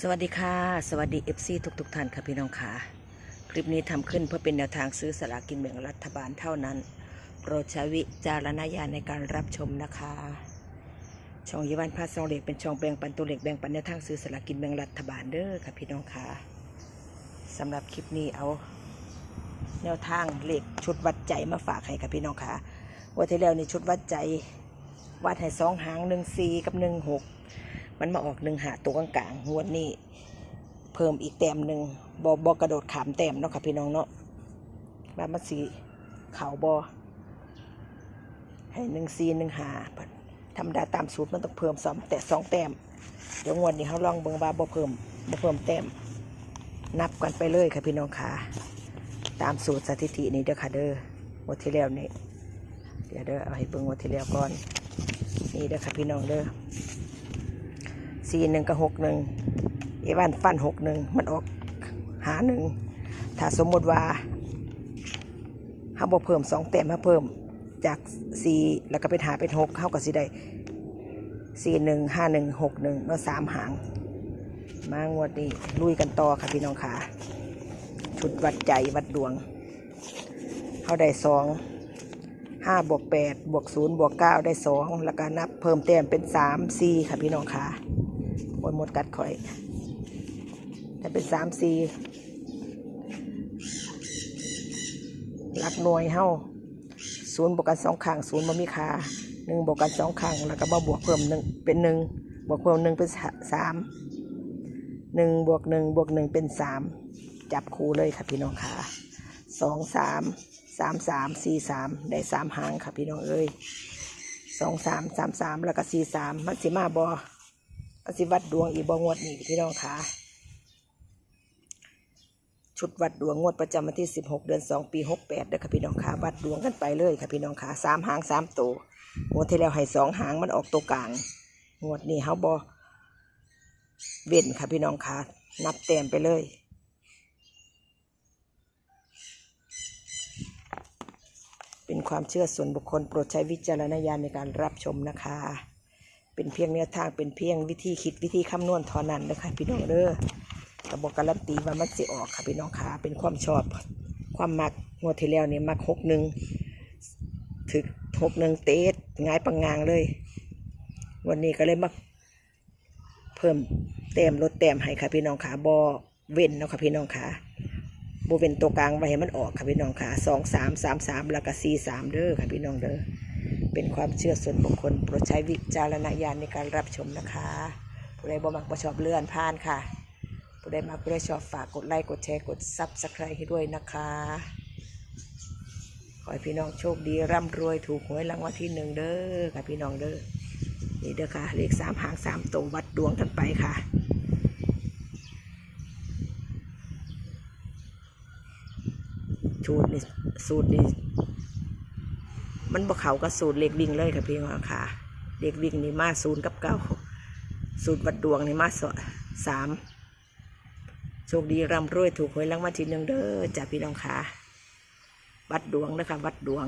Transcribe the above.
สวัสดีค่ะ สวัสดี FC ทุกทุกๆท่านค่ะพี่น้องค่ะ คลิปนี้ทำขึ้นเพื่อเป็นแนวทางซื้อสลากินแบ่งรัฐบาลเท่านั้น โปรดใช้วิจารณญาณในการรับชมนะคะ ช่องยีวันพาสองเหล็กเป็นช่องแบ่งปันตัวเหล็กแบ่งปันแนวทางซื้อสลากินแบ่งรัฐบาลเด้อค่ะพี่น้องค่ะสำหรับคลิปนี้เอา แนวทางเหล็กชุดวัดใจมาฝากให้ค่ะพี่น้องค่ะวันที่แล้วนี่ชุดวัดใจวัดให้สองหางหนึ่งสี่กับหนึ่งหก มันมาออกหนึ่งหาตัวกลางๆงวดนี้ เพิ่มอีกแต้มหนึ่งบอบอกระโดดขามแต้มเนาะค่ะพี่น้องเนาะบามัสีขาวบอให้หนึ่งซีหนึ่งหาธรรมดาตามสูตรมันต้องเพิ่มสองแต่สองแต้มเดี๋ยวงวดนี้เขาลองเบิ่งว่าบ่เพิ่มบ่เพิ่มแต้มนับกันไปเลยค่ะพี่น้องค่ะ ตามสูตรสถิตินี้เด้อค่ะเด้อวดที่แล้วนี่เดี๋ยวเด้อเอาให้เบิ่งงวดที่แล้วก่อน นี่เด้อค่ะพี่น้องเด้อ สี่หนึ่งกับหกหนึ่งเอวันฟันหกหนึ่งมันออกหาหนึ่งถ้าสมมติว่าห้าบอเพิ่มสองแต้มห้าเพิ่มจากสี่แล้วก็เป็นหาเป็นหกเข้ากับสี่ได้สี่หนึ่งห้าหนึ่งหกหนึ่งเนาสามหาง มางวดนี้ลุยกันต่อค่ะพี่น้องค่ะชุดวัดใจวัดดวงเขาได้สองห้าบวกแปดบวกศูนย์บวกเก้าได้สองแล้วก็นับเพิ่มแต้มเป็นสามสี่ค่ะพี่น้องค่ะ หมดหมดกัดข่อย แต่เป็นสามสี่หลักหน่วยเฮาศูนย์บวกกันสองข้างศูนย์บ่มีค่าหนึ่งบวกกันสองข้างแล้วก็มาบวกเพิ่มหนึ่งเป็นหนึ่งบวกเพิ่มหนึ่งเป็นสามหนึ่งบวกหนึ่งบวกหนึ่งเป็นสามจับคู่เลยค่ะพี่น้องค่ะสองสามสามสามสี่สามได้สามหางค่ะพี่น้องเอ้ยสองสามสามสามแล้วก็สี่สามมันสิมาบอ สิวัดดวงอีบองวดนี่พี่น้องคะชุดวัดดวงงวดประจำวันที่ 16 เดือน 2 ปี 68เด้อค่ะพี่น้องคะวัดดวงกันไปเลยค่ะพี่น้องคะสามหางสามตัวงวดที่แล้วให้สองหางมันออกตัวกลางงวดนี้เฮาบอเว้นค่ะพี่น้องคะนับแต้มไปเลยเป็นความเชื่อส่วนบุคคลโปรดใช้วิจารณญาณในการรับชมนะคะ เป็นเพียงแนวทางเป็นเพียงวิธีคิดวิธีคำนวณเท่านั้นนะคะพี่น้องเด้อกระบอกการันตีว่ามันสิออกค่ะพี่น้องค่ะเป็นความชอบความมักงวดที่แล้วนี่ยมักหกหนึ่งถึกหกหนึ่งเตะง่ายปังงางเลย วันนี้ก็เลยมาเพิ่มแต้มลดแต้มให้ค่ะพี่น้องค่ะบอเว้นเนาะค่ะพี่น้องค่ะบเว้นตัวกลางไว้ให้มันออกค่ะพี่น้องค่ะสองสามสามสามแล้วก็สี่สามเด้อค่ะพี่น้องเด้อ เป็นความเชื่อส่วนบุคคลโปรดใช้วิจารณญาณในการรับชมนะคะผู้ใดบ่มักบ่ชอบเลื่อนผ่านค่ะผู้ใดมาผู้ใดชอบฝากกดไลค์กดแชร์กดซับสไครต์ให้ด้วยนะคะ ขอให้พี่น้องโชคดีร่ำรวยถูกหวยรางวัลที่หนึ่งเด้อค่ะพี่น้องเด้อนี่เด้อค่ะเลขสามหางสามตัววัดดวงกันไปค่ะสูตรนี่สูตรนี่ มันบ่เขากับสูตรเลขวิ่งเลยค่ะพี่น้องค่ะเลขวิ่งนี่มาศูนย์กับเก้าสูตรวัดดวงนี่มาสสามโชคดีร่ำรวยถูกหวยรางวัลที่หนึ่งเด้อจ้าพี่น้องค่ะวัดดวงนะคะวัดดวง